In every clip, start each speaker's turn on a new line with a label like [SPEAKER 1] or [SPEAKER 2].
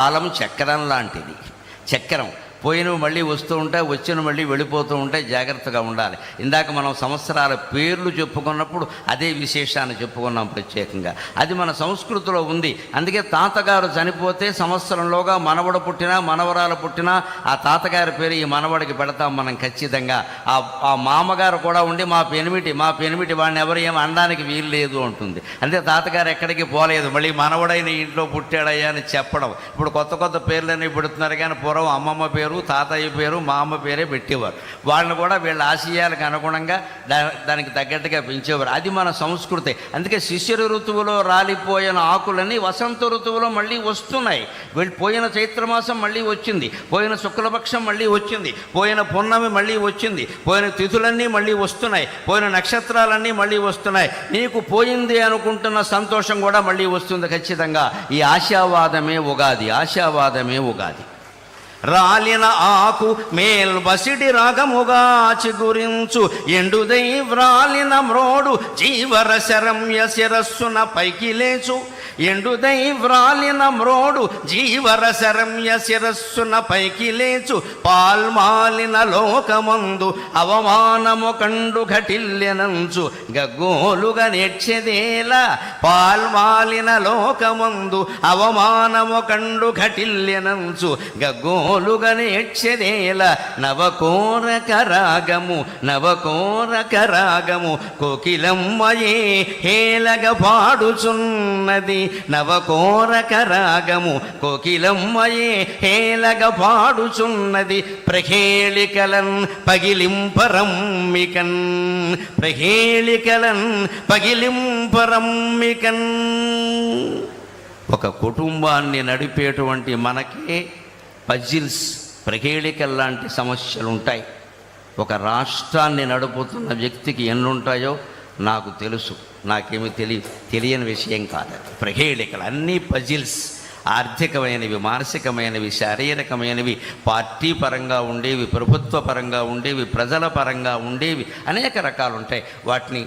[SPEAKER 1] కాలం చక్రం లాంటిది. చక్రం. పోయినవి మళ్ళీ వస్తూ ఉంటాయి వచ్చినవి మళ్ళీ వెళ్ళిపోతూ ఉంటాయి జాగ్రత్తగా ఉండాలి. ఇందాక మనం సంవత్సరాల పేర్లు చెప్పుకున్నప్పుడు అదే విశేషాన్ని చెప్పుకున్నాం ప్రత్యేకంగా. అది మన సంస్కృతిలో ఉంది. అందుకే తాతగారు చనిపోతే సంవత్సరంలోగా మనవడు పుట్టినా మనవరాలు పుట్టినా ఆ తాతగారి పేరు ఈ మనవడికి పెడతాం మనం ఖచ్చితంగా. ఆ ఆ మామగారు కూడా ఉండి మా పెనిమిటి మా పెనిమిటి వాడిని ఎవరు ఏమి అనడానికి వీలు లేదు అంటుంది. అంతే తాతగారు ఎక్కడికి పోలేదు. మళ్ళీ మనవడైన ఇంట్లో పుట్టాడయ్యా అని చెప్పడం. ఇప్పుడు కొత్త కొత్త పేర్లన్నీ పెడుతున్నారు కానీ పూర్వం అమ్మమ్మ పేరు తాతయ్య పేరు మా అమ్మ పేరే పెట్టేవారు. వాళ్ళని కూడా వీళ్ళ ఆశయాలకు అనుగుణంగా దానికి తగ్గట్టుగా పెంచేవారు. అది మన సంస్కృతి. అందుకే శిశిర ఋతువులో రాలిపోయిన ఆకులన్నీ వసంత ఋతువులో మళ్ళీ వస్తున్నాయి. వీళ్ళు పోయిన చైత్రమాసం మళ్ళీ వచ్చింది. పోయిన శుక్లపక్షం మళ్ళీ వచ్చింది. పోయిన పున్నమి మళ్ళీ వచ్చింది. పోయిన తిథులన్నీ మళ్ళీ వస్తున్నాయి. పోయిన నక్షత్రాలన్నీ మళ్ళీ వస్తున్నాయి. నీకు పోయింది అనుకుంటున్న సంతోషం కూడా మళ్ళీ వస్తుంది ఖచ్చితంగా. ఈ ఆశావాదమే ఉగాది. ఆశావాదమే ఉగాది. రాలిన ఆకు మేల్బసిడి రాగముగా చిగురించు. ఎండుదై వ్రాలిన మ్రోడు జీవర శరమ్య శిరస్సున పైకి లేచు. ఎండుదై వ్రాలిన మ్రోడు జీవర శరమ్య శిరస్సున పైకి లేచు. పాల్మాలిన లోకమందు అవమానము కండు ఘటిల్లెనంచు. గగ్గోలుగా నెచ్చెదేలా పాల్మాలిన లోకమందు అవమానము కండు ఘటిల్లెనంచు. గగ్గోలుగా నెచ్చెదేల నవకోరక రాగము నవకోరక రాగము కోకిలమ్మయే హేలగ పాడుచున్నది. నవకోరక రాగము కోకిలమ్మయే హేలగ పాడుచున్నది. ప్రహేళికలన్ పగిలింపరమ్మికన్ ప్రహేళికలన్ పగిలింపరమ్మికన్. ఒక కుటుంబాన్ని నడిపేటువంటి మనకే పజిల్స్ ప్రకేళికల్లాంటి సమస్యలు ఉంటాయి ఒక రాష్ట్రాన్ని నడుపుతున్న వ్యక్తికి ఎన్నుంటాయో నాకు తెలుసు. నాకేమీ తెలియ తెలియని విషయం కాదు. ప్రహేళికలు అన్నీ పజిల్స్. ఆర్థికమైనవి మానసికమైనవి శారీరకమైనవి పార్టీ పరంగా ఉండేవి ప్రభుత్వ పరంగా ఉండేవి ప్రజల పరంగా ఉండేవి అనేక రకాలు ఉంటాయి వాటిని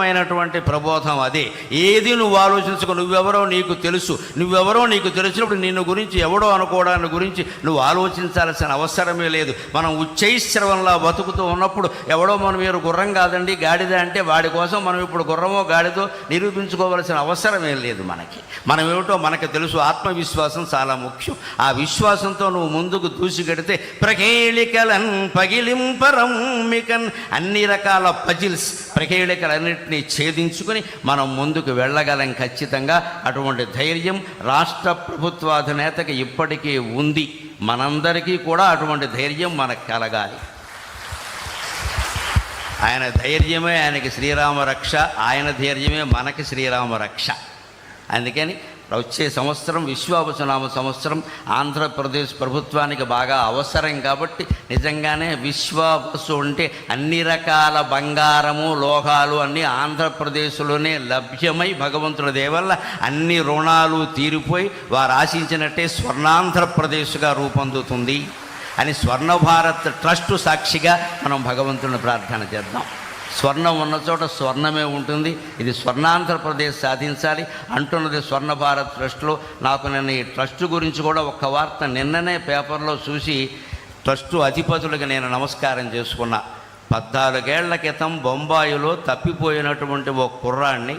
[SPEAKER 1] ఖచ్చితమైనటువంటి ప్రబోధం అదే. ఏది నువ్వు ఆలోచించుకో నువ్వెవరో నీకు తెలుసు. నువ్వెవరో నీకు తెలిసినప్పుడు నిన్ను గురించి ఎవడో అనుకోవడాన్ని గురించి నువ్వు ఆలోచించాల్సిన అవసరమే లేదు. మనం ఉచ్చైశ్రవంలా బతుకుతూ ఉన్నప్పుడు ఎవడో మనం మీరు గుర్రం కాదండి గాడిద అంటే వాడి కోసం మనం ఇప్పుడు గుర్రమో గాడిదో నిరూపించుకోవాల్సిన అవసరమే లేదు మనకి. మనం ఏమిటో మనకు తెలుసు. ఆత్మవిశ్వాసం చాలా ముఖ్యం. ఆ విశ్వాసంతో నువ్వు ముందుకు దూసిగడితే ప్రకేళికలన్ పగిలింపరమ్మికన్ అన్ని రకాల పజిల్స్ ప్రకేళికలన్నింటినీ ఛేదించుకుని మనం ముందుకు వెళ్ళగలం ఖచ్చితంగా. అటువంటి ధైర్యం రాష్ట్ర ప్రభుత్వాధినేతకి ఇప్పటికీ ఉంది. మనందరికీ కూడా అటువంటి ధైర్యం మనకు కలగాలి. ఆయన ధైర్యమే ఆయనకి శ్రీరామ రక్ష ఆయన ధైర్యమే మనకి శ్రీరామ రక్ష. అందుకని వచ్చే సంవత్సరం విశ్వావసనామ సంవత్సరం ఆంధ్రప్రదేశ్ ప్రభుత్వానికి బాగా అవసరం కాబట్టి నిజంగానే విశ్వావసు అంటే అన్ని రకాల బంగారము లోహాలు అన్నీ ఆంధ్రప్రదేశ్లోనే లభ్యమై భగవంతుడి దేవల్ల అన్ని రుణాలు తీరిపోయి వారు ఆశించినట్టే స్వర్ణాంధ్రప్రదేశ్గా రూపొందుతుంది అని స్వర్ణ భారత్ ట్రస్టు సాక్షిగా మనం భగవంతుని ప్రార్థన చేద్దాం. స్వర్ణం ఉన్న చోట స్వర్ణమే ఉంటుంది. ఇది స్వర్ణాంధ్రప్రదేశ్ సాధించాలి. అంటున్నది స్వర్ణ భారత్ ట్రస్ట్లో నాకు నేను ఈ ట్రస్ట్ గురించి కూడా ఒక్క వార్త నిన్ననే పేపర్లో చూసి ట్రస్టు అధిపతులకు నేను నమస్కారం చేసుకున్నా. పద్నాలుగేళ్ళ క్రితం బొంబాయిలో తప్పిపోయినటువంటి ఒక కుర్రాన్ని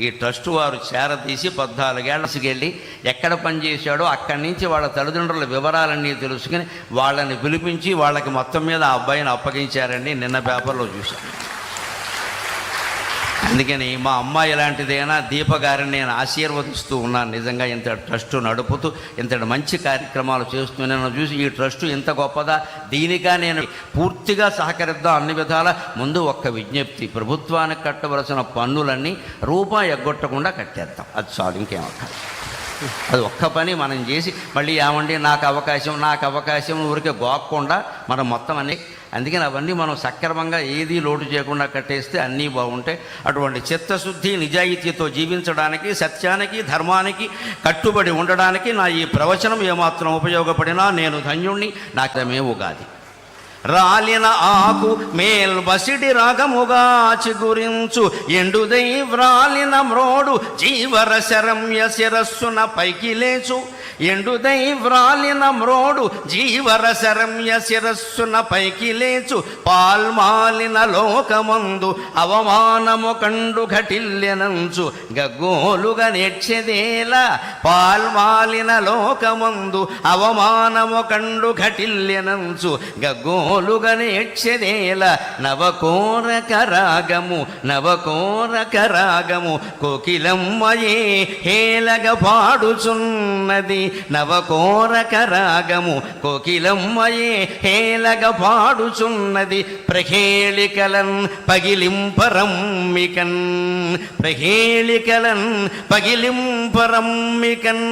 [SPEAKER 1] ఈ ట్రస్ట్ వారు చేరదీసి పద్నాలుగేళ్ళకి వెళ్ళి ఎక్కడ పనిచేశాడో అక్కడి నుంచి వాళ్ళ తల్లిదండ్రుల వివరాలన్నీ తెలుసుకుని వాళ్ళని పిలిపించి వాళ్ళకి మొత్తం మీద ఆ అబ్బాయిని అప్పగించారండి నిన్న పేపర్లో చూశాను. అందుకని మా అమ్మాయి ఇలాంటిదైనా దీప గారిని నేను ఆశీర్వదిస్తూ ఉన్నాను. నిజంగా ఇంత ట్రస్ట్ నడుపుతూ ఇంతటి మంచి కార్యక్రమాలు చేస్తూ నేను చూసి ఈ ట్రస్ట్ ఇంత గొప్పదా? దీనిగా నేను పూర్తిగా సహకరిద్దాం అన్ని విధాల. ముందు ఒక్క విజ్ఞప్తి ప్రభుత్వానికి కట్టవలసిన పన్నులన్నీ రూపాయి ఎగ్గొట్టకుండా కట్టేద్దాం. అది చాలు ఇంకేం అది ఒక్క పని మనం చేసి మళ్ళీ ఏమండి నాకు అవకాశం నాకు అవకాశం ఊరికే గోక్కుండా మనం మొత్తం అన్ని అందుకని అవన్నీ మనం సక్రమంగా ఏది లోటు చేయకుండా కట్టేస్తే అన్నీ బాగుంటాయి. అటువంటి చిత్తశుద్ధి నిజాయితీతో జీవించడానికి సత్యానికి ధర్మానికి కట్టుబడి ఉండడానికి నా ఈ ప్రవచనం ఏమాత్రం ఉపయోగపడినా నేను ధన్యుణ్ణి నాకేమే ఉగాది. రాలిన ఆకు మేల్ బసిడి రాగముగా చిగురించు. ఎండుదై వ్రాలిన మ్రోడు జీవర శరమ్య శిరస్సున పైకి లేచు. ఎండుదై వ్రాలిన మ్రోడు జీవర శరమ్య శిరస్సున పైకి లేచు. పాల్మాలిన లోకమందు అవమానము కండు ఘటిల్లెనంచు. గగ్గోలుగా నేర్చెదేలా పాల్మాలిన లోకమందు అవమానము కండు ఘటిల్యనంచు గగ్గోలుగా నేర్చెదేల నవకోరక రాగము నవకోరక రాగము కోకిలమ్మయే హేలగ పాడుచున్నది నవకోరక రాగము కోకిలమ్మయే హేలగ పాడుచున్నది ప్రహేళికలన్ పగిలింపరమ్మికన్ ప్రహేళికలన్ పగిలింపరమ్మికన్.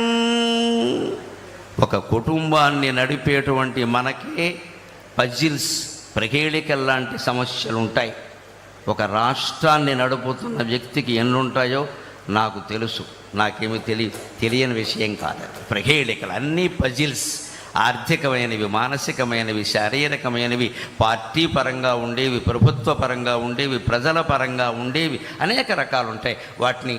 [SPEAKER 1] ఒక కుటుంబాన్ని నడిపేటువంటి మనకే పజిల్స్ ప్రహేళికల్ లాంటి సమస్యలు ఉంటాయి ఒక రాష్ట్రాన్ని నడుపుతున్న వ్యక్తికి ఎన్ని ఉంటాయో నాకు తెలుసు. నాకేమి తెలియ తెలియని విషయం కాదు. ప్రహేళికలు అన్నీ పజిల్స్. ఆర్థికమైనవి మానసికమైనవి శారీరకమైనవి పార్టీ పరంగా ఉండేవి ప్రభుత్వ పరంగా ఉండేవి ప్రజల పరంగా ఉండేవి అనేక రకాలు ఉంటాయి వాటిని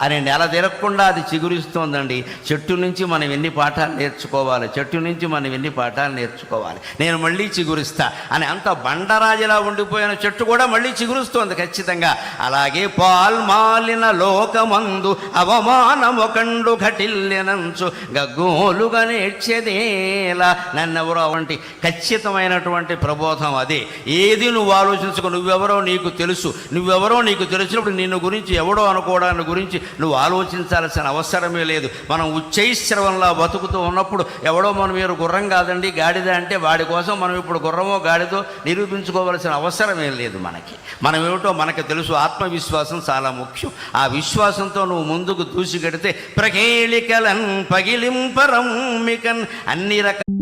[SPEAKER 1] అని నెల తిరగకుండా అది చిగురిస్తోందండి. చెట్టు నుంచి మనం ఎన్ని పాఠాలు నేర్చుకోవాలి? చెట్టు నుంచి మనం ఎన్ని పాఠాలు నేర్చుకోవాలి? నేను మళ్ళీ చిగురిస్తా అని అంత బండరాజులా ఉండిపోయిన చెట్టు కూడా మళ్ళీ చిగురుస్తోంది ఖచ్చితంగా. అలాగే పాల్మాలిన లోకమందు అవమానము ఘటిల్లినంచు గగ్గోలుగా నేర్చేదేలా నన్నెవరో వంటి ఖచ్చితమైనటువంటి ప్రబోధం అదే. ఏది నువ్వు ఆలోచించుకో నువ్వెవరో నీకు తెలుసు. నువ్వెవరో నీకు తెలిసినప్పుడు నిన్ను గురించి ఎవడో అనుకోవడాన్ని గురించి నువ్వు ఆలోచించాల్సిన అవసరమే లేదు. మనం ఉచ్చైశ్రవంలా బతుకుతూ ఉన్నప్పుడు ఎవడో మనం మీరు గుర్రం కాదండి గాడిద అంటే వాడి కోసం మనం ఇప్పుడు గుర్రమో గాడిదో నిరూపించుకోవాల్సిన అవసరమే లేదు మనకి. మనం ఏమిటో మనకు తెలుసు ఆత్మవిశ్వాసం చాలా ముఖ్యం. ఆ విశ్వాసంతో నువ్వు ముందుకు దూసిగడితే ప్రకేళికలన్ పగిలింపరమ్మికన్ అన్ని రకాల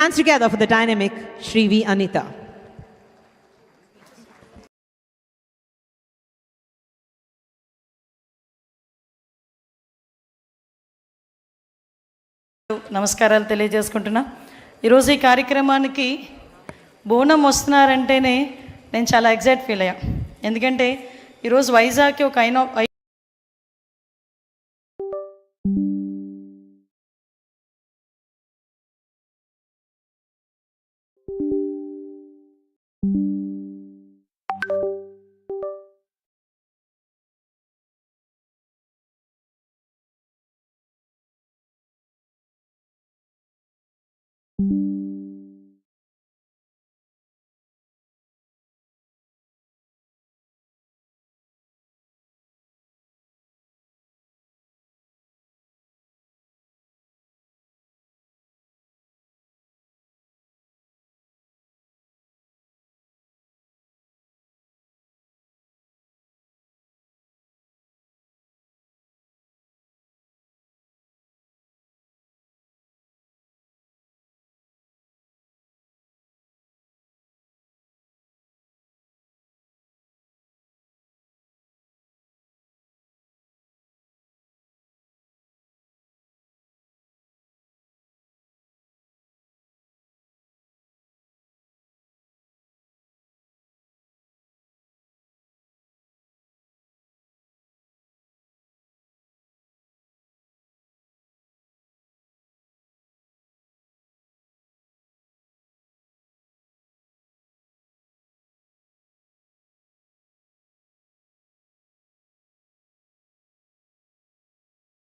[SPEAKER 2] Hands together for the dynamic Shri V. Anita.
[SPEAKER 3] నమస్కారాలు తెలియజేసుకుంటున్నా ఈరోజు ఈ కార్యక్రమానికి బోనం వస్తున్నారంటేనే నేను చాలా ఎగ్జైట్ ఫీల్ అయ్యా ఎందుకంటే ఈరోజు వైజాగ్కి ఒక ఐనో